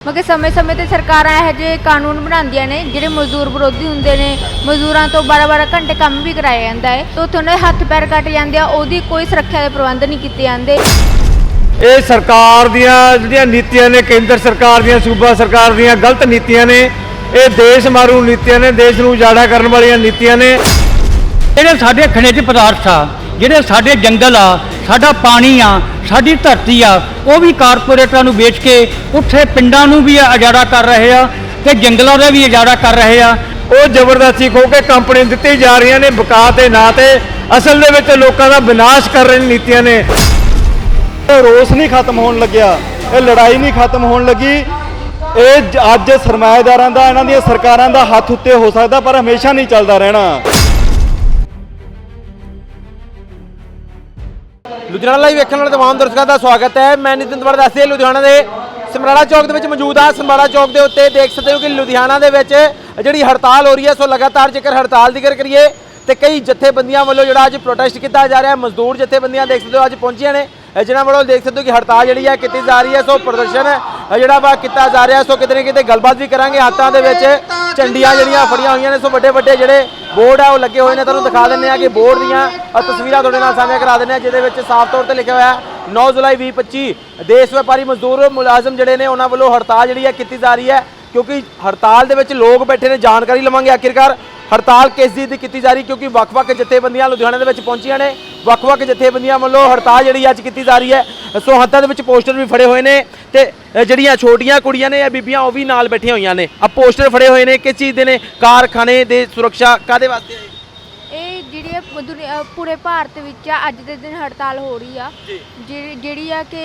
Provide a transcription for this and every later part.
ਮਗੇ ਸਮੇਂ-ਸਮੇਂ ਤੇ ਸਰਕਾਰਾਂ ਇਹੋ ਜਿਹੇ ਕਾਨੂੰਨ ਬਣਾਉਂਦੀਆਂ ਨੇ ਜਿਹੜੇ ਮਜ਼ਦੂਰ ਵਿਰੋਧੀ ਹੁੰਦੇ ਨੇ ਮਜ਼ਦੂਰਾਂ ਤੋਂ 12-12 ਘੰਟੇ ਕੰਮ ਵੀ ਕਰਾਇਆ ਜਾਂਦਾ ਹੈ ਤੇ ਉੱਥੇ ਦੇ ਹੱਥ ਪੈਰ ਕੱਟ ਜਾਂਦੇ ਆ ਉਹਦੀ ਕੋਈ ਸੁਰੱਖਿਆ ਦੇ ਪ੍ਰਬੰਧ ਨਹੀਂ ਕੀਤੇ ਜਾਂਦੇ। ਇਹ ਸਰਕਾਰ ਦੀਆਂ ਜਿਹੜੀਆਂ ਨੀਤੀਆਂ ਨੇ ਕੇਂਦਰ ਸਰਕਾਰ ਦੀਆਂ ਸੂਬਾ ਸਰਕਾਰ ਦੀਆਂ ਗਲਤ ਨੀਤੀਆਂ ਨੇ ਇਹ ਦੇਸ਼ ਮਾਰੂ ਨੀਤੀਆਂ ਨੇ ਦੇਸ਼ ਨੂੰ ਉਜਾੜਾ ਕਰਨ ਵਾਲੀਆਂ ਨੀਤੀਆਂ ਨੇ। ਜਿਹੜੇ ਸਾਡੇ ਖਣਿਜ ਪਦਾਰਥ ਆ ਜਿਹੜੇ ਸਾਡੇ ਜੰਗਲ ਆ ਸਾਡਾ ਪਾਣੀ ਆ, ਸਾਡੀ ਧਰਤੀ ਆ, ਉਹ ਵੀ ਕਾਰਪੋਰੇਟਰਾਂ ਨੂੰ ਵੇਚ ਕੇ ਉੱਥੇ ਪਿੰਡਾਂ ਨੂੰ ਵੀ ਉਜਾੜਾ ਕਰ ਰਹੇ ਆ ਤੇ ਜੰਗਲਾਂ ਦਾ ਵੀ ਉਜਾੜਾ ਕਰ ਰਹੇ ਆ। ਉਹ ਜ਼ਬਰਦਸਤੀ ਖੋ ਕੇ ਕੰਪਨੀ ਦਿੱਤੀ ਜਾ ਰਹੀਆਂ ਨੇ ਵਿਕਾਸ ਦੇ ਨਾਂ ਤੇ, ਅਸਲ ਦੇ ਵਿੱਚ ਲੋਕਾਂ ਦਾ ਵਿਨਾਸ਼ ਕਰ ਰਹੀਆਂ ਨੀਤੀਆਂ ਨੇ। ਇਹ ਰੋਸ ਨਹੀਂ ਖਤਮ ਹੋਣ ਲੱਗਿਆ, ਇਹ ਲੜਾਈ ਨਹੀਂ ਖਤਮ ਹੋਣ ਲੱਗੀ। ਇਹ ਅੱਜ ਸਰਮਾਏਦਾਰਾਂ ਦਾ, ਇਹਨਾਂ ਦੀਆਂ ਸਰਕਾਰਾਂ ਦਾ ਹੱਥ ਉੱਤੇ ਹੋ ਸਕਦਾ, ਪਰ ਹਮੇਸ਼ਾ ਨਹੀਂ ਚੱਲਦਾ ਰਹਿਣਾ। ਲੁਧਿਆਣਾ ਲਾਈਵ ਵੇਖਣ ਵਾਲੇ ਤਮਾਮ ਦਰਸ਼ਕਾਂ ਦਾ ਸਵਾਗਤ ਹੈ। ਮੈਂ ਨਿਤਿਨ ਦੁਆਰਾ ਦੱਸਿਆ ਲੁਧਿਆਣਾ ਦੇ ਸਮਰਾਲਾ ਚੌਕ ਦੇ ਵਿੱਚ ਮੌਜੂਦ ਹਾਂ। ਸਮਰਾਲਾ ਚੌਕ ਦੇ ਉੱਤੇ ਦੇਖ ਸਕਦੇ ਹੋ ਕਿ ਲੁਧਿਆਣਾ ਦੇ ਵਿੱਚ ਜਿਹੜੀ ਹੜਤਾਲ ਹੋ ਰਹੀ ਹੈ, ਸੋ ਲਗਾਤਾਰ ਜੇਕਰ ਹੜਤਾਲ ਦੀ ਗੱਲ ਕਰੀਏ, ਤੇ ਕਈ ਜਥੇਬੰਦੀਆਂ ਵੱਲੋਂ ਜਿਹੜਾ ਅੱਜ ਪ੍ਰੋਟੈਸਟ ਕੀਤਾ ਜਾ ਰਿਹਾ ਹੈ। ਮਜ਼ਦੂਰ ਜਥੇਬੰਦੀਆਂ ਦੇਖ ਸਕਦੇ ਹੋ ਅੱਜ ਪਹੁੰਚੀਆਂ ਨੇ। ਇਹ ਜਿਨ੍ਹਾਂ ਵੱਲੋਂ ਦੇਖ ਸਕਦੇ ਹੋ ਕਿ ਹੜਤਾਲ ਜਿਹੜੀ ਹੈ, ਕੀਤੀ ਜਾ ਰਹੀ ਹੈ। ਸੋ ਪ੍ਰਦਰਸ਼ਨ ਜਿਹੜਾ ਵਾ ਕੀਤਾ ਜਾ ਰਿਹਾ ਸੋ ਕਿਤੇ ਨਾ ਕਿਤੇ ਗੱਲਬਾਤ ਵੀ ਕਰਾਂਗੇ ਹੱਥਾਂ ਦੇ ਵਿੱਚ। ਝੰਡੀਆਂ ਜਿਹੜੀਆਂ ਫੜੀਆਂ ਹੋਈਆਂ ਨੇ ਸੋ ਵੱਡੇ ਵੱਡੇ ਜਿਹੜੇ ਬੋਰਡ ਆ ਉਹ ਲੱਗੇ ਹੋਏ ਨੇ। ਤੁਹਾਨੂੰ ਦਿਖਾ ਦਿੰਨੇ ਆ ਕਿ ਬੋਰਡ ਦੀਆਂ ਤਸਵੀਰਾਂ ਤੁਹਾਡੇ ਨਾਲ ਸਾਂਝਾ ਕਰਾ ਦਿੰਨੇ ਆ ਜਿਹਦੇ ਵਿੱਚ ਸਾਫ਼ ਤੌਰ ਤੇ ਲਿਖਿਆ ਹੋਇਆ ਹੈ 9 ਜੁਲਾਈ 2025 ਦੇਸ਼ ਵਪਾਰੀ ਮਜ਼ਦੂਰ ਮੁਲਾਜ਼ਮ ਜਿਹੜੇ ਨੇ ਉਹਨਾਂ ਵੱਲੋਂ ਹੜਤਾਲ ਜਿਹੜੀ ਹੈ ਕੀਤੀ ਜਾ ਰਹੀ ਹੈ ਕਿਉਂਕਿ ਹੜਤਾਲ ਦੇ ਵਿੱਚ ਲੋਕ ਬੈਠੇ ਨੇ ਜਾਣਕਾਰੀ ਲਵਾਂਗੇ ਆਖਿਰਕਾਰ। ਹੜਤਾਲ ਕਿਸ ਦੀ ਕੀਤੀ ਜਾ ਰਹੀ? ਕਿਉਂਕਿ ਵੱਖ-ਵੱਖ ਜਥੇਬੰਦੀਆਂ ਲੁਧਿਆਣੇ ਦੇ ਵਿੱਚ ਪਹੁੰਚੀਆਂ ਨੇ ਵੱਖ-ਵੱਖ ਜਥੇਬੰਦੀਆਂ ਵੱਲੋਂ ਹੜਤਾਲ ਜਿਹੜੀ ਅੱਜ ਕੀਤੀ ਜਾ ਰਹੀ ਹੈ ਸੋ ਹੱਥਾਂ ਦੇ ਵਿੱਚ ਪੋਸਟਰ ਵੀ ਫੜੇ ਹੋਏ ਨੇ ਤੇ ਜਿਹੜੀਆਂ ਛੋਟੀਆਂ ਕੁੜੀਆਂ ਨੇ ਜਾਂ ਬੀਬੀਆਂ ਉਹ ਵੀ ਨਾਲ ਬੈਠੀਆਂ ਹੋਈਆਂ ਨੇ। ਆ ਪੋਸਟਰ ਫੜੇ ਹੋਏ ਨੇ ਕਿਸ ਚੀਜ਼ ਦੇ ਨੇ? ਕਾਰਖਾਨੇ ਦੇ ਸੁਰੱਖਿਆ ਕਾਦੇ ਵਾਸਤੇ ਹੈ ਇਹ ਜਿਹੜੀ ਆ ਪੂਰੇ ਭਾਰਤ ਵਿੱਚ ਆ ਅੱਜ ਦੇ ਦਿਨ ਹੜਤਾਲ ਹੋ ਰਹੀ ਆ। ਜਿਹੜੀ ਜਿਹੜੀ ਆ ਕਿ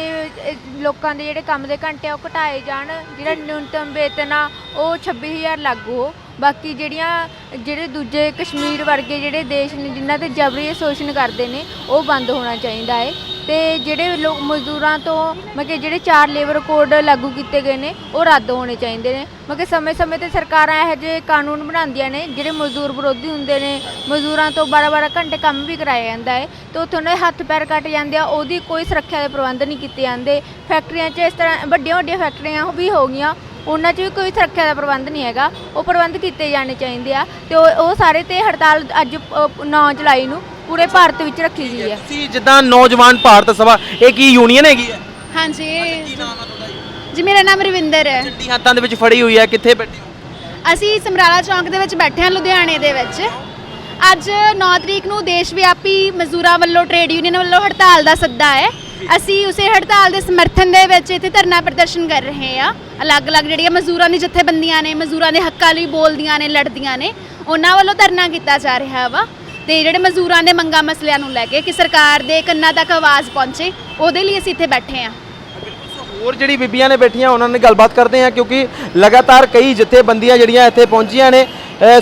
ਇਹ ਲੋਕਾਂ ਦੇ ਜਿਹੜੇ ਕੰਮ ਦੇ ਘੰਟੇ ਆ ਉਹ ਘਟਾਏ ਜਾਣ। ਜਿਹੜਾ ਨਿਊਨਤਮ ਵੇਤਨ ਆ ਉਹ 26000 ਲਾਗੂ ਹੋ। ਬਾਕੀ ਜਿਹੜੀਆਂ, ਜਿਹੜੇ ਦੂਜੇ ਕਸ਼ਮੀਰ ਵਰਗੇ ਜਿਹੜੇ ਦੇਸ਼ ਨੇ, ਜਿਨ੍ਹਾਂ ਤੇ ਜਬਰੀ ਸ਼ੋਸ਼ਣ ਕਰਦੇ ਨੇ, ਉਹ ਬੰਦ ਹੋਣਾ ਚਾਹੀਦਾ ਹੈ ਤੇ ਜਿਹੜੇ ਲੋਕ, ਮਜ਼ਦੂਰਾਂ ਤੋਂ, ਮਤਲਬ ਕਿ ਜਿਹੜੇ ਚਾਰ ਲੇਬਰ ਕੋਡ ਲਾਗੂ ਕੀਤੇ ਗਏ ਨੇ, ਉਹ ਰੱਦ ਹੋਣੇ ਚਾਹੀਦੇ ਨੇ। ਮਤਲਬ ਕਿ ਸਮੇਂ-ਸਮੇਂ ਤੇ ਸਰਕਾਰਾਂ ਇਹੋ ਜਿਹੇ ਕਾਨੂੰਨ ਬਣਾਉਂਦੀਆਂ ਨੇ, ਜਿਹੜੇ ਮਜ਼ਦੂਰ ਵਿਰੋਧੀ ਹੁੰਦੇ ਨੇ, ਮਜ਼ਦੂਰਾਂ ਤੋਂ 12-12 ਘੰਟੇ ਕੰਮ ਵੀ ਕਰਾਇਆ ਜਾਂਦਾ ਹੈ ਤੇ ਉੱਥੇ ਉਹਨਾਂ ਦੇ ਹੱਥ ਪੈਰ ਕੱਟ ਜਾਂਦੇ ਆ, ਉਹਦੀ ਕੋਈ ਸੁਰੱਖਿਆ ਦੇ ਪ੍ਰਬੰਧ ਨਹੀਂ ਕੀਤੇ ਜਾਂਦੇ। ਫੈਕਟਰੀਆਂ 'ਚ ਇਸ ਤਰ੍ਹਾਂ ਵੱਡੀਆਂ-ਵੱਡੀਆਂ ਫੈਕਟਰੀਆਂ ਵੀ ਹੋ ਗਈਆਂ ਉਹਨਾਂ 'ਚ ਵੀ ਕੋਈ ਸੁਰੱਖਿਆ ਦਾ ਪ੍ਰਬੰਧ ਨਹੀਂ ਹੈਗਾ। ਉਹ ਪ੍ਰਬੰਧ ਕੀਤੇ ਜਾਣੇ ਚਾਹੀਦੇ ਆ ਤੇ ਉਹ ਉਹ ਸਾਰੇ ਤੇ ਹੜਤਾਲ ਅੱਜ 9 ਜੁਲਾਈ ਨੂੰ ਪੂਰੇ ਭਾਰਤ ਵਿੱਚ ਰੱਖੀ ਗਈ ਹੈ। ਤੁਸੀਂ ਜਿੱਦਾਂ ਨੌਜਵਾਨ ਭਾਰਤ ਸਭਾ ਇਹ ਕੀ ਯੂਨੀਅਨ ਹੈਗੀ ਹੈ? ਹਾਂਜੀ। ਜੀ? ਮੇਰਾ ਨਾਮ ਰਵਿੰਦਰ ਹੈ। ਝੰਡੀ ਹੱਥਾਂ ਦੇ ਵਿੱਚ ਫੜੀ ਹੋਈ ਹੈ ਕਿੱਥੇ ਬੈਠੇ ਹੋ? ਅਸੀਂ ਸਮਰਾਲਾ ਚੌਂਕ ਦੇ ਵਿੱਚ ਬੈਠੇ ਹਾਂ ਲੁਧਿਆਣੇ ਦੇ ਵਿੱਚ। ਅੱਜ 9 ਤਰੀਕ ਨੂੰ ਦੇਸ਼ ਵਿਆਪੀ ਮਜ਼ਦੂਰਾਂ ਵੱਲੋਂ ਟ੍ਰੇਡ ਯੂਨੀਅਨ ਵੱਲੋਂ ਹੜਤਾਲ ਦਾ ਸੱਦਾ ਹੈ। ਅਸੀਂ ਉਸੇ ਹੜਤਾਲ ਦੇ ਸਮਰਥਨ ਦੇ ਵਿੱਚ ਇੱਥੇ ਧਰਨਾ ਪ੍ਰਦਰਸ਼ਨ ਕਰ ਰਹੇ ਹਾਂ। ਅਲੱਗ-ਅਲੱਗ ਜਿਹੜੀਆਂ ਮਜ਼ਦੂਰਾਂ ਦੀ ਜਥੇਬੰਦੀਆਂ ਨੇ, ਮਜ਼ਦੂਰਾਂ ਦੇ ਹੱਕਾਂ ਲਈ ਬੋਲਦੀਆਂ ਨੇ, ਲੜਦੀਆਂ ਨੇ, ਉਹਨਾਂ ਵੱਲੋਂ ਧਰਨਾ ਕੀਤਾ ਜਾ ਰਿਹਾ ਵਾ। ਤੇ ਜਿਹੜੇ ਮਜ਼ਦੂਰਾਂ ਦੇ ਮੰਗਾਂ ਮਸਲਿਆਂ ਨੂੰ ਲੈ ਕੇ ਕਿ ਸਰਕਾਰ ਦੇ ਕੰਨਾਂ ਤੱਕ ਆਵਾਜ਼ ਪਹੁੰਚੇ, ਉਹਦੇ ਲਈ ਅਸੀਂ ਇੱਥੇ ਬੈਠੇ ਹਾਂ। ਹੋਰ ਜਿਹੜੀ ਬੀਬੀਆਂ ਨੇ ਬੈਠੀਆਂ, ਉਹਨਾਂ ਨਾਲ ਗੱਲਬਾਤ ਕਰਦੇ ਹਾਂ, ਕਿਉਂਕਿ ਲਗਾਤਾਰ ਕਈ ਜਥੇਬੰਦੀਆਂ ਜਿਹੜੀਆਂ ਇੱਥੇ ਪਹੁੰਚੀਆਂ ਨੇ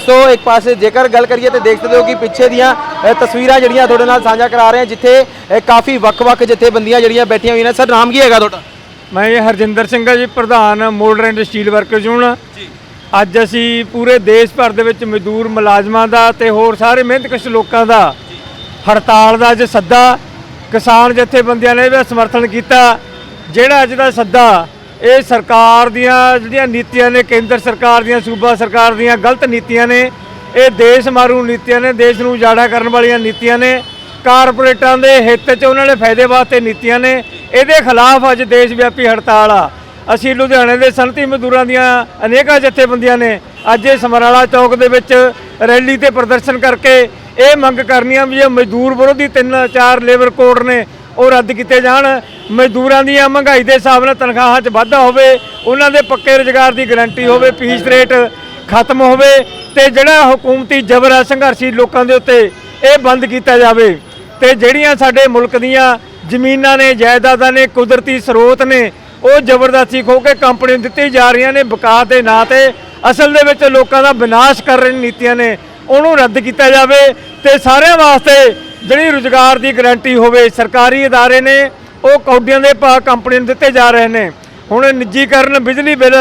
ਸੋ ਇੱਕ ਪਾਸੇ ਜੇਕਰ ਗੱਲ ਕਰੀਏ ਤੇ ਦੇਖ ਸਕਦੇ ਹੋ ਕਿ ਪਿੱਛੇ ਦੀਆਂ ਤਸਵੀਰਾਂ ਜਿਹੜੀਆਂ ਤੁਹਾਡੇ ਨਾਲ ਸਾਂਝਾ ਕਰਾ ਰਹੇ ਹਾਂ ਜਿੱਥੇ ਕਾਫੀ ਵੱਖ-ਵੱਖ ਜਥੇਬੰਦੀਆਂ ਜਿਹੜੀਆਂ ਬੈਠੀਆਂ ਹੋਈਆਂ ਨੇ। ਸਰ ਨਾਮ ਕੀ ਹੈਗਾ ਤੁਹਾਡਾ? ਮੈਂ ਜੀ ਹਰਜਿੰਦਰ ਸਿੰਘ ਆ ਜੀ ਪ੍ਰਧਾਨ moulder and steel workers union ਅੱਜ ਅਸੀਂ ਪੂਰੇ ਦੇਸ਼ ਭਰ ਦੇ ਵਿੱਚ ਮਜ਼ਦੂਰ ਮੁਲਾਜ਼ਮਾਂ ਦਾ ਤੇ ਹੋਰ ਸਾਰੇ ਮਿਹਨਤਕਸ਼ ਲੋਕਾਂ ਦਾ ਹੜਤਾਲ ਦਾ ਅੱਜ ਸੱਦਾ ਕਿਸਾਨ ਜਥੇਬੰਦੀਆਂ ਨੇ ਵੀ ਸਮਰਥਨ ਕੀਤਾ। ਜਿਹੜਾ ਅੱਜ ਦਾ ਸੱਦਾ ਇਹ ਸਰਕਾਰ ਦੀਆਂ ਜਿਹੜੀਆਂ ਨੀਤੀਆਂ ਨੇ, ਕੇਂਦਰ ਸਰਕਾਰ ਦੀਆਂ, ਸੂਬਾ ਸਰਕਾਰ ਦੀਆਂ ਗਲਤ ਨੀਤੀਆਂ ਨੇ, ਇਹ ਦੇਸ਼ ਮਾਰੂ ਨੀਤੀਆਂ ਨੇ, ਦੇਸ਼ ਨੂੰ ਉਜਾੜਾ ਕਰਨ ਵਾਲੀਆਂ ਨੀਤੀਆਂ ਨੇ, ਕਾਰਪੋਰੇਟਾਂ ਦੇ ਹਿੱਤ 'ਚ ਉਹਨਾਂ ਨੇ ਫਾਇਦੇ ਵਾਸਤੇ ਨੀਤੀਆਂ ਨੇ, ਇਹਦੇ ਖਿਲਾਫ ਅੱਜ ਦੇਸ਼ ਵਿਆਪੀ ਹੜਤਾਲ ਆ। ਅਸੀਂ ਲੁਧਿਆਣੇ ਦੇ ਸਨਅਤੀ ਮਜ਼ਦੂਰਾਂ ਦੀਆਂ ਅਨੇਕਾਂ ਜਥੇਬੰਦੀਆਂ ਨੇ, ਅੱਜ ਇਹ ਸਮਰਾਲਾ ਚੌਕ ਦੇ ਵਿੱਚ ਰੈਲੀ ਤੇ ਪ੍ਰਦਰਸ਼ਨ ਕਰਕੇ ਇਹ ਮੰਗ ਕਰਨੀਆਂ ਵੀ ਇਹ ਮਜ਼ਦੂਰ ਵਿਰੋਧੀ ਤਿੰਨ ਚਾਰ ਲੇਬਰ ਕੋਡ ਨੇ ਉਹ ਰੱਦ ਕੀਤੇ ਜਾਣ। ਮਜ਼ਦੂਰਾਂ ਦੀਆਂ ਮਹਿੰਗਾਈ ਦੇ ਹਿਸਾਬ ਨਾਲ ਤਨਖਾਹਾਂ 'ਚ ਵਾਧਾ ਹੋਵੇ, ਉਹਨਾਂ ਦੇ ਪੱਕੇ ਰੁਜ਼ਗਾਰ ਦੀ ਗਾਰੰਟੀ ਹੋਵੇ ਪੀਸ ਰੇਟ ਖਤਮ ਹੋਵੇ ਤੇ ਜਿਹੜਾ ਹਕੂਮਤੀ ਜ਼ਬਰ ਹੈ, ਸੰਘਰਸ਼ੀ ਲੋਕਾਂ ਦੇ ਉੱਤੇ ਇਹ ਬੰਦ ਕੀਤਾ ਜਾਵੇ। ਤੇ ਜਿਹੜੀਆਂ ਸਾਡੇ ਮੁਲਕ ਦੀਆਂ ਜ਼ਮੀਨਾਂ ਨੇ, ਜਾਇਦਾਦਾਂ ਨੇ, ਕੁਦਰਤੀ ਸਰੋਤ ਨੇ, ਉਹ ਜ਼ਬਰਦਸਤੀ ਖੋ ਕੇ ਕੰਪਨੀ ਨੂੰ ਦਿੱਤੀ ਜਾ ਰਹੀਆਂ ਨੇ ਵਿਕਾਸ ਦੇ ਨਾਂ ਤੇ ਅਸਲ ਦੇ ਵਿੱਚ ਲੋਕਾਂ ਦਾ ਵਿਨਾਸ਼ ਕਰ ਰਹੀਆਂ ਨੀਤੀਆਂ ਨੇ, ਉਹਨੂੰ ਰੱਦ ਕੀਤਾ ਜਾਵੇ ਤੇ ਸਾਰਿਆਂ ਵਾਸਤੇ ਜਿਹੜੀ ਰੁਜ਼ਗਾਰ ਦੀ ਗਾਰੰਟੀ ਹੋਵੇ ਸਰਕਾਰੀ ادارے ਨੇ ਉਹ ਕੌਡੀਆਂ ਦੇ ਭਾਅ ਕੰਪਨੀ ਨੂੰ ਦਿੱਤੇ ਜਾ ਰਹੇ ਨੇ ਹੁਣ ਨਿੱਜੀਕਰਨ ਬਿਜਲੀ ਬਿੱਲ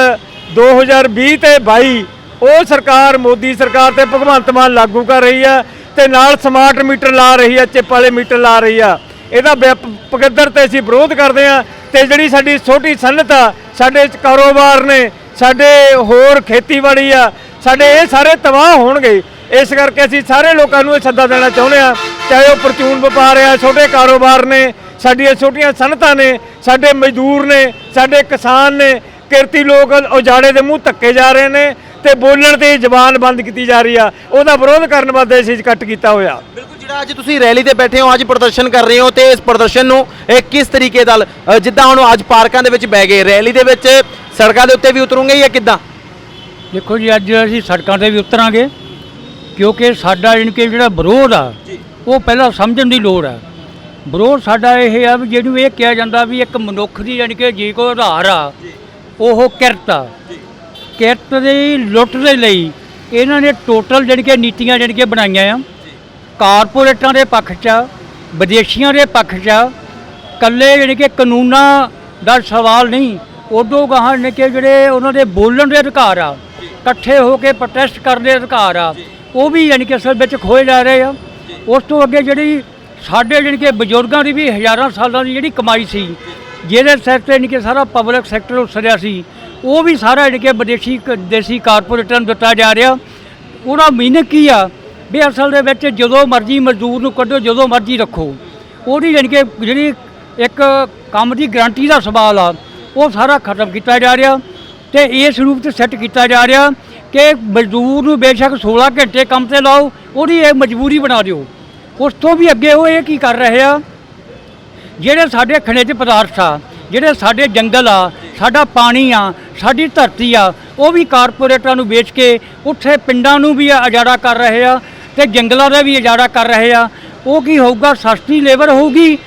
2020 ਤੇ 22 ਉਹ ਸਰਕਾਰ ਮੋਦੀ ਸਰਕਾਰ ਤੇ ਭਗਵੰਤ ਮਾਨ ਲਾਗੂ ਕਰ ਰਹੀ ਆ ਤੇ ਨਾਲ ਸਮਾਰਟ ਮੀਟਰ ਲਾ ਰਹੀ ਆ ਚਿੱਪ ਵਾਲੇ ਮੀਟਰ ਲਾ ਰਹੀ ਆ ਇਹਦਾ ਵਿਪ- ਪੱਧਰ ਤੇ ਅਸੀਂ ਵਿਰੋਧ ਕਰਦੇ ਆ ਤੇ ਜਿਹੜੀ ਸਾਡੀ ਛੋਟੀ ਸਨਅਤ ਆ ਸਾਡੇ ਚ ਕਾਰੋਬਾਰ ਨੇ ਸਾਡੇ ਹੋਰ ਖੇਤੀਬਾੜੀ ਆ ਸਾਡੇ ਇਹ ਸਾਰੇ ਤਬਾਹ ਹੋਣਗੇ ਇਸ ਕਰਕੇ ਅਸੀਂ ਸਾਰੇ ਲੋਕਾਂ ਨੂੰ ਇਹ ਸੱਦਾ ਦੇਣਾ ਚਾਹੁੰਦੇ ਆ ਚਾਹੇ ਉਹ ਪਰਚੂਨ ਵਪਾਰ ਆ ਛੋਟੇ ਕਾਰੋਬਾਰ ਨੇ ਸਾਡੀਆਂ ਛੋਟੀਆਂ ਸਨਅਤਾਂ ਨੇ ਸਾਡੇ ਮਜ਼ਦੂਰ ਨੇ ਸਾਡੇ ਕਿਸਾਨ ਨੇ ਕਿਰਤੀ ਲੋਕ ਉਜਾੜੇ ਦੇ ਮੂੰਹ ਧੱਕੇ ਜਾ ਰਹੇ ਨੇ ਤੇ ਬੋਲਣ ਤੇ ਜ਼ਬਾਨ ਬੰਦ ਕੀਤੀ ਜਾ ਰਹੀ ਆ। ਉਹਦਾ ਵਿਰੋਧ ਕਰਨ ਵਾਸਤੇ ਅਸੀਂ ਇਕੱਠ ਕੀਤਾ ਹੋਇਆ। ਬਿਲਕੁਲ ਜਿਹੜਾ ਅੱਜ ਤੁਸੀਂ ਰੈਲੀ ਤੇ ਬੈਠੇ ਹੋ ਅੱਜ ਪ੍ਰਦਰਸ਼ਨ ਕਰ ਰਹੇ ਹੋ ਤੇ ਇਸ ਪ੍ਰਦਰਸ਼ਨ ਨੂੰ ਇਹ ਕਿਸ ਤਰੀਕੇ ਨਾਲ ਅ, ਜਿੱਦਾਂ ਹੁਣ ਅੱਜ ਪਾਰਕਾਂ ਦੇ ਵਿੱਚ ਬਹਿ ਗਏ ਰੈਲੀ ਦੇ ਵਿੱਚ ਸੜਕਾਂ ਦੇ ਉੱਤੇ ਵੀ ਉਤਰੋਗੇ ਜਾਂ ਕਿੱਦਾਂ? ਦੇਖੋ ਜੀ ਅੱਜ ਅਸੀਂ ਸੜਕਾਂ ਤੇ ਵੀ ਉਤਰਾਂਗੇ ਕਿਉਂਕਿ ਸਾਡਾ ਜਾਣੀ ਕਿ ਜਿਹੜਾ ਵਿਰੋਧ ਆ ਉਹ ਪਹਿਲਾਂ ਸਮਝਣ ਦੀ ਲੋੜ ਆ ਵਿਰੋਧ ਸਾਡਾ ਇਹ ਆ ਵੀ ਜਿਹਨੂੰ ਇਹ ਕਿਹਾ ਜਾਂਦਾ ਵੀ ਇੱਕ ਮਨੁੱਖ ਦੀ ਜਾਣੀ ਕਿ ਜੇ ਕੋਈ ਆਧਾਰ ਆ ਉਹ ਕਿਰਤ ਆ। ਕਿਰਤ ਦੀ ਲੁੱਟ ਦੇ ਲਈ ਇਹਨਾਂ ਨੇ ਟੋਟਲ ਜਾਣੀ ਕਿ ਨੀਤੀਆਂ ਜਾਣੀ ਕਿ ਬਣਾਈਆਂ ਆ। ਕਾਰਪੋਰੇਟਾਂ ਦੇ ਪੱਖ 'ਚ ਵਿਦੇਸ਼ੀਆਂ ਦੇ ਪੱਖ 'ਚ ਆ, ਕੱਲੇ ਜਾਣੀ ਕਿ ਕਾਨੂੰਨਾਂ ਦਾ ਸਵਾਲ ਨਹੀਂ ਉਦੋਂ ਗਾਹਾਂ ਨੇ ਕਿ ਜਿਹੜੇ ਉਹਨਾਂ ਦੇ ਬੋਲਣ ਦੇ ਅਧਿਕਾਰ ਆ ਇਕੱਠੇ ਹੋ ਕੇ ਪ੍ਰੋਟੈਸਟ ਕਰਨ ਦੇ ਅਧਿਕਾਰ ਆ ਉਹ ਵੀ ਯਾਨੀ ਕਿ ਅਸਲ ਵਿੱਚ ਖੋਏ ਜਾ ਰਹੇ ਆ। ਉਸ ਤੋਂ ਅੱਗੇ ਜਿਹੜੀ ਸਾਡੇ ਜਾਣੀ ਕਿ ਬਜ਼ੁਰਗਾਂ ਦੀ ਵੀ ਹਜ਼ਾਰਾਂ ਸਾਲਾਂ ਦੀ ਜਿਹੜੀ ਕਮਾਈ ਸੀ, ਜਿਹਦੇ ਸਿਰ ਤੇ ਜਾਣੀ ਕਿ ਸਾਰਾ ਪਬਲਿਕ ਸੈਕਟਰ ਉਸਰਿਆ ਸੀ, ਉਹ ਵੀ ਸਾਰਾ ਜਾਣੀ ਕਿ ਵਿਦੇਸ਼ੀ ਕ- ਦੇਸੀ ਕਾਰਪੋਰੇਟਾਂ ਨੂੰ ਦਿੱਤਾ ਜਾ ਰਿਹਾ। ਉਹਦਾ ਮੀਨਿੰਗ ਕੀ ਆ? ਵੀ ਅਸਲ ਦੇ ਵਿੱਚ ਜਦੋਂ ਮਰਜ਼ੀ ਮਜ਼ਦੂਰ ਨੂੰ ਕੱਢੋ, ਜਦੋਂ ਮਰਜ਼ੀ ਰੱਖੋ। ਉਹਦੀ ਜਾਣੀ ਕਿ ਜਿਹੜੀ ਇੱਕ ਕੰਮ ਦੀ ਗਾਰੰਟੀ ਦਾ ਸਵਾਲ ਆ, ਉਹ ਸਾਰਾ ਖਤਮ ਕੀਤਾ ਜਾ ਰਿਹਾ ਤੇ ਇਸ ਰੂਪ ਤੇ ਸੈੱਟ ਕੀਤਾ ਜਾ ਰਿਹਾ। ਕਿ ਮਜ਼ਦੂਰ ਨੂੰ ਬੇਸ਼ੱਕ 16 ਘੰਟੇ ਕੰਮ ਤੇ ਲਾਓ, ਉਹਦੀ ਇਹ ਮਜਬੂਰੀ ਬਣਾ ਦਿਓ। ਉਸ ਤੋਂ ਵੀ ਅੱਗੇ ਉਹ ਇਹ ਕੀ ਕਰ ਰਹੇ ਆ? ਜਿਹੜੇ ਸਾਡੇ ਖਣਿਜ ਪਦਾਰਥ ਆ, ਜਿਹੜੇ ਸਾਡੇ ਜੰਗਲ ਆ, ਸਾਡਾ ਪਾਣੀ ਆ, ਸਾਡੀ ਧਰਤੀ ਆ, ਉਹ ਵੀ ਕਾਰਪੋਰੇਟਾਂ ਨੂੰ ਵੇਚ ਕੇ ਉੱਥੇ ਪਿੰਡਾਂ ਨੂੰ ਵੀ ਉਜਾੜਾ ਕਰ ਰਹੇ ਆ ਤੇ ਜੰਗਲਾਂ ਦਾ ਵੀ ਉਜਾੜਾ ਕਰ ਰਹੇ ਆ। ਉਹ ਕੀ ਹੋਊਗਾ? ਸਸਤੀ ਲੇਬਰ ਹੋਊਗੀ,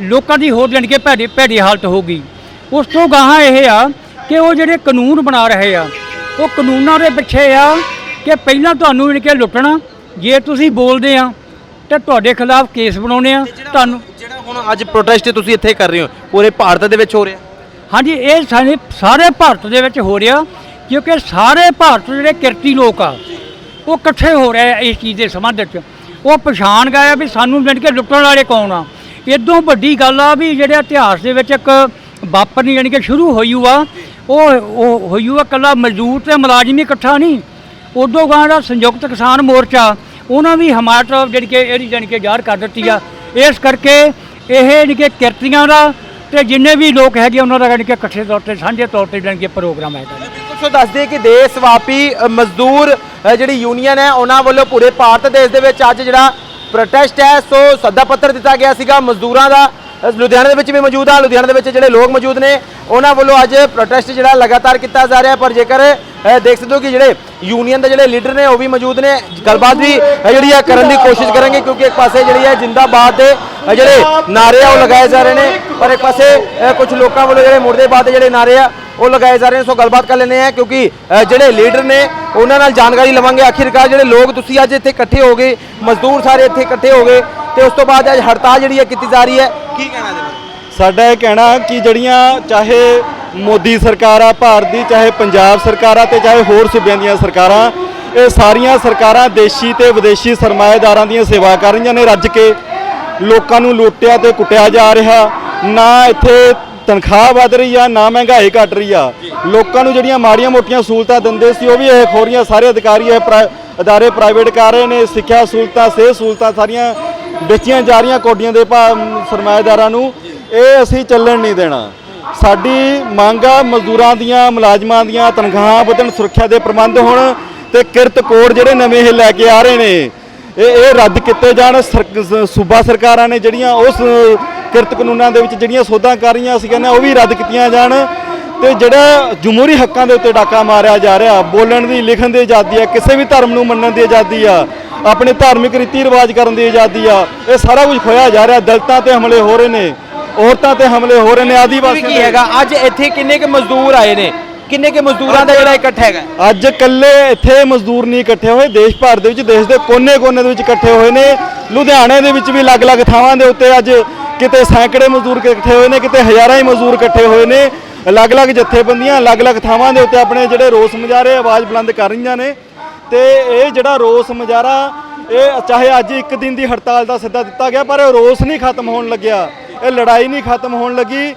ਲੋਕਾਂ ਦੀ ਹੋਰ ਜਾਣੀ ਕਿ ਭੈੜੀ ਭੈੜੀ ਹਾਲਤ ਹੋਊਗੀ। ਉਸ ਤੋਂ ਗਾਹਾਂ ਇਹ ਆ ਕਿ ਉਹ ਜਿਹੜੇ ਕਾਨੂੰਨ ਬਣਾ ਰਹੇ ਆ ਉਹ ਕਾਨੂੰਨਾਂ ਦੇ ਪਿੱਛੇ ਆ ਕਿ ਪਹਿਲਾਂ ਤੁਹਾਨੂੰ ਜਾਣੀ ਕਿ ਲੁੱਟਣਾ ਜੇ ਤੁਸੀਂ ਬੋਲਦੇ ਆ ਤੇ ਤੁਹਾਡੇ ਖਿਲਾਫ ਕੇਸ ਬਣਾਉਣੇ ਆ ਤੁਹਾਨੂੰ ਜਿਹੜਾ ਹੁਣ ਅੱਜ ਪ੍ਰੋਟੈਸਟ ਤੁਸੀਂ ਇੱਥੇ ਕਰ ਰਹੇ ਹੋ ਪੂਰੇ ਭਾਰਤ ਦੇ ਵਿੱਚ ਹੋ ਰਿਹਾ? ਹਾਂਜੀ ਇਹ ਸਾਰੇ ਸਾਰੇ ਭਾਰਤ ਦੇ ਵਿੱਚ ਹੋ ਰਿਹਾ ਕਿਉਂਕਿ ਸਾਰੇ ਭਾਰਤ ਜਿਹੜੇ ਕਿਰਤੀ ਲੋਕ ਆ ਉਹ ਇਕੱਠੇ ਹੋ ਰਹੇ ਆ ਇਸ ਚੀਜ਼ ਦੇ ਸੰਬੰਧ ਵਿੱਚ। ਉਹ ਪਛਾਣ ਗਏ ਆ ਵੀ ਸਾਨੂੰ ਜਾਣੀ ਕਿ ਲੁੱਟਣ ਵਾਲੇ ਕੌਣ ਆ। ਇਦੋਂ ਵੱਡੀ ਗੱਲ ਆ ਵੀ ਜਿਹੜੇ ਇਤਿਹਾਸ ਦੇ ਵਿੱਚ ਇੱਕ ਵਾਪਰਨੀ ਜਾਣੀ ਕਿ ਸ਼ੁਰੂ ਹੋਈ ਓ ਆ ਉਹ ਉਹ ਹੋਈ ਓ ਆ ਇਕੱਲਾ ਮਜ਼ਦੂਰ ਤੇ ਮੁਲਾਜ਼ਮ ਹੀ ਇਕੱਠਾ ਨਹੀਂ। ਉਦੋਂ ਗਾਂ ਦਾ ਸੰਯੁਕਤ ਕਿਸਾਨ ਮੋਰਚਾ, ਉਹਨਾਂ ਵੀ ਹਮਾਇਤ ਜਿਹੜੀ ਕਿ ਇਹਦੀ ਜਾਣੀ ਕਿ ਜ਼ਾਹਰ ਕਰ ਦਿੱਤੀ ਆ। ਇਸ ਕਰਕੇ ਇਹ ਜਾਣੀ ਕਿ ਕਿਰਤੀਆਂ ਦਾ ਤੇ ਜਿੰਨੇ ਵੀ ਲੋਕ ਹੈਗੇ ਉਹਨਾਂ ਦਾ ਜਾਣੀ ਕਿ ਇਕੱਠੇ ਤੌਰ ਤੇ, ਸਾਂਝੇ ਤੌਰ ਤੇ ਜਾਣੀ ਕਿ ਪ੍ਰੋਗਰਾਮ ਹੈਗਾ। ਬਿਲਕੁਲ ਸੋ ਦੱਸਦੇ ਕਿ ਦੇਸ਼ ਵਾਪੀ ਮਜ਼ਦੂਰ ਜਿਹੜੀ ਯੂਨੀਅਨ ਹੈ, ਉਹਨਾਂ ਵੱਲੋਂ ਪੂਰੇ ਭਾਰਤ ਦੇਸ਼ ਦੇ ਵਿੱਚ ਅੱਜ ਜਿਹੜਾ ਪ੍ਰੋਟੈਸਟ ਹੈ, ਸੋ ਸੱਦਾ ਪੱਤਰ ਦਿੱਤਾ ਗਿਆ ਸੀਗਾ ਮਜ਼ਦੂਰਾਂ ਦਾ। ਲੁਧਿਆਣਾ ਦੇ ਵਿੱਚ ਵੀ ਮੌਜੂਦ ਆ। ਲੁਧਿਆਣਾ ਦੇ ਵਿੱਚ ਜਿਹੜੇ ਲੋਕ ਮੌਜੂਦ ਨੇ, ਉਹਨਾਂ ਵੱਲੋਂ ਅੱਜ ਪ੍ਰੋਟੈਸਟ ਜਿਹੜਾ ਲਗਾਤਾਰ ਕੀਤਾ ਜਾ ਰਿਹਾ ਪਰ ਜੇਕਰ ਦੇਖ ਸਕਦੇ ਹੋ ਕਿ ਜਿਹੜੇ ਯੂਨੀਅਨ ਦੇ ਜਿਹੜੇ ਲੀਡਰ ਨੇ, ਉਹ ਵੀ ਮੌਜੂਦ ਨੇ। ਗੱਲਬਾਤ ਵੀ ਜਿਹੜੀ ਆ ਕਰਨ ਦੀ ਕੋਸ਼ਿਸ਼ ਕਰਾਂਗੇ ਕਿਉਂਕਿ ਇੱਕ ਪਾਸੇ ਜਿਹੜੀ ਹੈ ਜਿੰਦਾਬਾਦ ਦੇ ਜਿਹੜੇ ਨਾਰੇ ਆ, ਉਹ ਲਗਾਏ ਜਾ ਰਹੇ ਨੇ। ਪਰ ਇੱਕ ਪਾਸੇ ਕੁਝ ਲੋਕਾਂ ਵੱਲੋਂ ਜਿਹੜੇ ਮੁਰਦੇਬਾਦ ਦੇ ਜਿਹੜੇ ਨਾਰੇ ਆ, ਉਹ ਲਗਾਏ ਜਾ ਰਹੇ ਨੇ। ਸੋ ਗੱਲਬਾਤ ਕਰ ਲੈਂਦੇ ਆ ਕਿਉਂਕਿ ਜਿਹੜੇ ਲੀਡਰ ਨੇ, ਉਹਨਾਂ ਨਾਲ ਜਾਣਕਾਰੀ ਲਵਾਂਗੇ। ਆਖਿਰਕਾਰ ਜਿਹੜੇ ਲੋਕ ਤੁਸੀਂ ਅੱਜ ਇੱਥੇ ਇਕੱਠੇ ਹੋ ਗਏ ਮਜ਼ਦੂਰ ਸਾਰੇ ਇੱਥੇ ਇਕੱਠੇ ਹੋ ਗਏ ਤੇ ਉਸ ਤੋਂ ਬਾਅਦ ਅੱਜ ਹੜਤਾਲ ਜਿਹੜੀ ਹੈ ਕੀਤੀ ਜਾ ਰਹੀ ਹੈ ਕੀ ਕਹਿਣਾ ਬਾਰੇ ਸਾਡਾ ਇਹ ਕਹਿਣਾ ਕਿ ਜਿਹੜੀਆਂ ਚਾਹੇ ਮੋਦੀ ਸਰਕਾਰ ਆ ਭਾਰਤ ਦੀ ਚਾਹੇ ਪੰਜਾਬ ਸਰਕਾਰ ਆ ਤੇ ਚਾਹੇ ਹੋਰ ਸੂਬਿਆਂ ਦੀਆਂ ਸਰਕਾਰਾਂ ਇਹ ਸਾਰੀਆਂ ਸਰਕਾਰਾਂ ਦੇਸ਼ੀ ਤੇ ਵਿਦੇਸ਼ੀ ਸਰਮਾਏਦਾਰਾਂ ਦੀਆਂ ਸੇਵਾ ਕਰ ਰਹੀਆਂ ਨੇ ਰੱਜ ਕੇ ਲੋਕਾਂ ਨੂੰ ਲੁੱਟਿਆ ਤੇ ਕੁੱਟਿਆ ਜਾ ਰਿਹਾ। ਨਾ ਇੱਥੇ ਤਨਖਾਹ ਵਧ ਰਹੀ ਆ ਨਾ ਮਹਿੰਗਾਈ ਘਟ ਰਹੀ ਆ। ਲੋਕਾਂ ਨੂੰ ਜਿਹੜੀਆਂ ਮਾੜੀਆਂ ਮੋਟੀਆਂ ਸਹੂਲਤਾਂ ਦਿੰਦੇ ਸੀ ਉਹ ਵੀ ਇਹ ਖੋਰੀਆਂ ਸਾਰੇ ਅਧਿਕਾਰੀ ਇਹ ਪ੍ਰਾ- ਅਦਾਰੇ ਪ੍ਰਾਈਵੇਟ ਕਰ ਰਹੇ ਨੇ ਸਿੱਖਿਆ ਸਹੂਲਤਾਂ ਸਿਹਤ ਸਹੂਲਤਾਂ ਸਾਰੀਆਂ ਵੇਚੀਆਂ ਜਾ ਰਹੀਆਂ ਕੋਡੀਆਂ ਦੇ ਭਾਅ ਸਰਮਾਏਦਾਰਾਂ ਨੂੰ, ਇਹ ਅਸੀਂ ਚੱਲਣ ਨਹੀਂ ਦੇਣਾ। ਸਾਡੀ ਮੰਗ ਆ ਮਜ਼ਦੂਰਾਂ ਦੀਆਂ, ਮੁਲਾਜ਼ਮਾਂ ਦੀਆਂ, ਤਨਖਾਹਾਂ ਵਧਣ, ਸੁਰੱਖਿਆ ਦੇ ਪ੍ਰਬੰਧ ਹੋਣ ਤੇ ਕਿਰਤ ਕੋਡ ਜਿਹੜੇ ਨਵੇਂ ਇਹ ਲੈ ਕੇ ਆ ਰਹੇ ਨੇ, ਇਹ ਇਹ ਰੱਦ ਕੀਤੇ ਜਾਣ। ਸਰ- ਸੂਬਾ ਸਰਕਾਰਾਂ ਨੇ ਜਿਹੜੀਆਂ ਉਸ ਕਿਰਤ ਕਾਨੂੰਨਾਂ ਦੇ ਵਿੱਚ ਜਿਹੜੀਆਂ ਸੋਧਾਂ ਕਰ ਰਹੀਆਂ ਅਸੀਂ ਕਹਿੰਦੇ ਹਾਂ, ਉਹ ਵੀ ਰੱਦ ਕੀਤੀਆਂ ਜਾਣ। ਤੇ ਜਿਹੜਾ ਜਮਹੂਰੀ ਹੱਕਾਂ ਦੇ ਉੱਤੇ ਡਾਕਾ ਮਾਰਿਆ ਜਾ ਰਿਹਾ, ਬੋਲਣ ਦੀ, ਲਿਖਣ ਦੀ ਆਜ਼ਾਦੀ ਆ, ਕਿਸੇ ਵੀ ਧਰਮ ਨੂੰ ਮੰਨਣ ਦੀ ਆਜ਼ਾਦੀ ਆ ਆਪਣੇ ਧਾਰਮਿਕ ਰੀਤੀ ਰਿਵਾਜ ਕਰਨ ਦੀ ਆਜ਼ਾਦੀ ਆ। ਇਹ ਸਾਰਾ ਕੁਝ ਖੋਇਆ ਜਾ ਰਿਹਾ। ਦਲਿਤਾਂ ਤੇ ਹਮਲੇ ਹੋ ਰਹੇ ਨੇ ਔਰਤਾਂ ਤੇ ਹਮਲੇ ਹੋ ਰਹੇ ਨੇ ਆਦੀਵਾਸੀਆਂ ਕੀ ਹੈਗਾ? ਅੱਜ ਇੱਥੇ ਕਿੰਨੇ ਕੁ ਮਜ਼ਦੂਰ ਆਏ ਨੇ? ਕਿੰਨੇ ਕੁ ਮਜ਼ਦੂਰਾਂ ਦਾ ਜਿਹੜਾ ਇਕੱਠ ਹੈਗਾ? ਅੱਜ ਇਕੱਲੇ ਇੱਥੇ ਮਜ਼ਦੂਰ ਨਹੀਂ ਇਕੱਠੇ ਹੋਏ। ਦੇਸ਼ ਭਰ ਦੇ ਵਿੱਚ ਦੇਸ਼ ਦੇ ਕੋਨੇ-ਕੋਨੇ ਦੇ ਵਿੱਚ ਇਕੱਠੇ ਹੋਏ ਨੇ। ਲੁਧਿਆਣੇ ਦੇ ਵਿੱਚ ਵੀ ਅਲੱਗ-ਅਲੱਗ ਥਾਵਾਂ ਦੇ ਉੱਤੇ ਅੱਜ ਕਿਤੇ ਸੈਂਕੜੇ ਮਜ਼ਦੂਰ ਇਕੱਠੇ ਹੋਏ ਨੇ ਕਿਤੇ ਹਜ਼ਾਰਾਂ ਹੀ ਮਜ਼ਦੂਰ ਇਕੱਠੇ ਹੋਏ ਨੇ। ਅਲੱਗ-ਅਲੱਗ ਜਥੇਬੰਦੀਆਂ ਅਲੱਗ-ਅਲੱਗ ਥਾਵਾਂ ਦੇ ਉੱਤੇ ਆਪਣੇ ਜਿਹੜੇ ਰੋਸ ਮੁਜ਼ਾਹਰੇ ਆਵਾਜ਼ ਬੁਲੰਦ ਕਰ ਰਹੀਆਂ ਨੇ। ਤੇ ਇਹ ਜਿਹੜਾ ਰੋਸ ਮੁਜ਼ਾਹਰਾ, ਇਹ ਚਾਹੇ ਅੱਜ ਇੱਕ ਦਿਨ ਦੀ ਹੜਤਾਲ ਦਾ ਸੱਦਾ ਦਿੱਤਾ ਗਿਆ, ਪਰ ਇਹ ਰੋਸ ਨਹੀਂ ਖਤਮ ਹੋਣ ਲੱਗਿਆ, ਇਹ ਲੜਾਈ ਨਹੀਂ ਖਤਮ ਹੋਣ ਲੱਗੀ।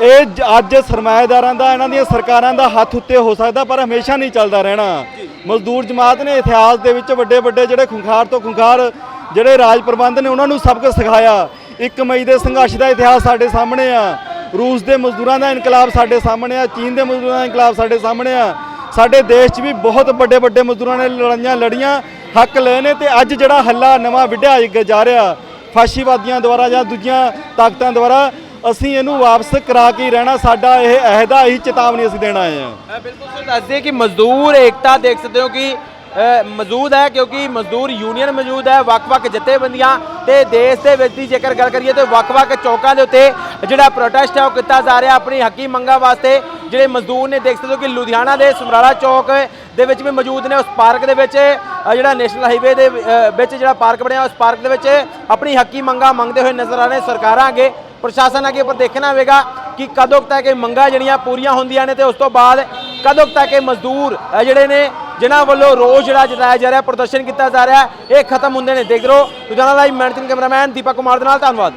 ਇਹ ਅੱਜ ਸਰਮਾਏਦਾਰਾਂ ਦਾ, ਇਹਨਾਂ ਦੀਆਂ ਸਰਕਾਰਾਂ ਦਾ ਹੱਥ ਉੱਤੇ ਹੋ ਸਕਦਾ, ਪਰ ਹਮੇਸ਼ਾ ਨਹੀਂ ਚੱਲਦਾ ਰਹਿਣਾ। ਮਜ਼ਦੂਰ ਜਮਾਤ ਨੇ ਇਤਿਹਾਸ ਦੇ ਵਿੱਚ ਵੱਡੇ ਵੱਡੇ ਜਿਹੜੇ ਖੁੰਖਾਰ ਤੋਂ ਖੁੰਖਾਰ ਜਿਹੜੇ ਰਾਜ ਪ੍ਰਬੰਧ ਨੇ, ਉਹਨਾਂ ਨੂੰ ਸਬਕ ਸਿਖਾਇਆ। 1 ਮਈ ਦੇ ਸੰਘਰਸ਼ ਦਾ ਇਤਿਹਾਸ ਸਾਡੇ ਸਾਹਮਣੇ ਆ। ਰੂਸ ਦੇ ਮਜ਼ਦੂਰਾਂ ਦਾ ਇਨਕਲਾਬ ਸਾਡੇ ਸਾਹਮਣੇ ਆ, ਚੀਨ ਦੇ ਮਜ਼ਦੂਰਾਂ ਦਾ ਇਨਕਲਾਬ ਸਾਡੇ ਸਾਹਮਣੇ ਆ। ਸਾਡੇ ਦੇਸ਼ 'ਚ ਵੀ ਬਹੁਤ ਵੱਡੇ ਵੱਡੇ ਮਜ਼ਦੂਰਾਂ ਨੇ ਲੜਾਈਆਂ ਲੜੀਆਂ ਹੱਕ ਲਏ ਨੇ ਤੇ ਅੱਜ ਜਿਹੜਾ ਹੱਲਾ ਨਵਾਂ ਵਿੱਢਿਆ ਜਾ ਰਿਹਾ ਫਾਸ਼ੀਵਾਦੀਆਂ ਦੁਆਰਾ ਜਾਂ ਦੂਜੀਆਂ ਤਾਕਤਾਂ ਦੁਆਰਾ ਅਸੀਂ ਇਹਨੂੰ ਵਾਪਸ ਕਰਾ ਕੇ ਹੀ ਰਹਿਣਾ ਸਾਡਾ ਇਹ ਅਹਿਦਾ ਹੀ ਚੇਤਾਵਨੀ ਅਸੀਂ ਦੇਣਾ ਆਏ ਹਾਂ। ਅ, ਬਿਲਕੁਲ ਸਰ ਦੱਸ ਕਿ ਮਜ਼ਦੂਰ ਏਕਤਾ ਦੇਖ ਸਕਦੇ ਹੋ ਕਿ ਮੌਜੂਦ ਹੈ ਕਿਉਂਕਿ ਮਜ਼ਦੂਰ ਯੂਨੀਅਨ ਮੌਜੂਦ ਹੈ, ਵੱਖ-ਵੱਖ ਜਥੇਬੰਦੀਆਂ ਤੇ ਦੇਸ਼ ਦੇ ਵਿੱਚ ਦੀ ਜੇਕਰ ਗੱਲ ਕਰੀਏ ਤੇ ਵੱਖ-ਵੱਖ ਚੌਕਾਂ ਦੇ ਉੱਤੇ ਜਿਹੜਾ ਪ੍ਰੋਟੈਸਟ ਹੈ ਉਹ ਕੀਤਾ ਜਾ ਰਿਹਾ ਆਪਣੀ ਹੱਕੀ ਮੰਗਾਂ ਵਾਸਤੇ। ਜਿਹੜੇ ਮਜ਼ਦੂਰ ਨੇ, ਦੇਖ ਸਕਦੇ ਹੋ ਕਿ ਲੁਧਿਆਣਾ ਦੇ ਸਮਰਾਲਾ ਚੌਕ ਦੇ ਵਿੱਚ ਵੀ ਮੌਜੂਦ ਨੇ। ਉਸ ਪਾਰਕ ਦੇ ਵਿੱਚ ਜਿਹੜਾ ਨੈਸ਼ਨਲ ਹਾਈਵੇ ਦੇ ਵਿੱਚ ਜਿਹੜਾ ਪਾਰਕ ਬਣਿਆ, ਉਸ ਪਾਰਕ ਦੇ ਵਿੱਚ ਆਪਣੀ ਹੱਕੀ ਮੰਗਾਂ ਮੰਗਦੇ ਹੋਏ ਨਜ਼ਰ ਆ ਰਹੇ ਸਰਕਾਰਾਂ ਅੱਗੇ। ਪ੍ਰਸ਼ਾਸਨ ਅੱਗੇ ਪਰ ਦੇਖਣਾ ਹੋਵੇਗਾ ਕਿ ਕਦੋਂ ਤੱਕ ਇਹ ਮੰਗਾਂ ਜਿਹੜੀਆਂ ਪੂਰੀਆਂ ਹੁੰਦੀਆਂ ਨੇ ਤੇ ਉਸ ਤੋਂ ਬਾਅਦ ਕਦੋਂ ਤੱਕ ਇਹ ਮਜ਼ਦੂਰ ਜਿਹੜੇ ਨੇ ਜਿਨ੍ਹਾਂ ਵੱਲੋਂ ਰੋਸ ਜਿਹੜਾ ਜਤਾਇਆ ਜਾ ਰਿਹਾ, ਪ੍ਰਦਰਸ਼ਨ ਕੀਤਾ ਜਾ ਰਿਹਾ ਇਹ ਖਤਮ ਹੁੰਦੇ ਨੇ। ਦੇਖ ਲਓ Ludhiana live managing cameraman Deepak Kumar ਦੇ ਨਾਲ, ਧੰਨਵਾਦ।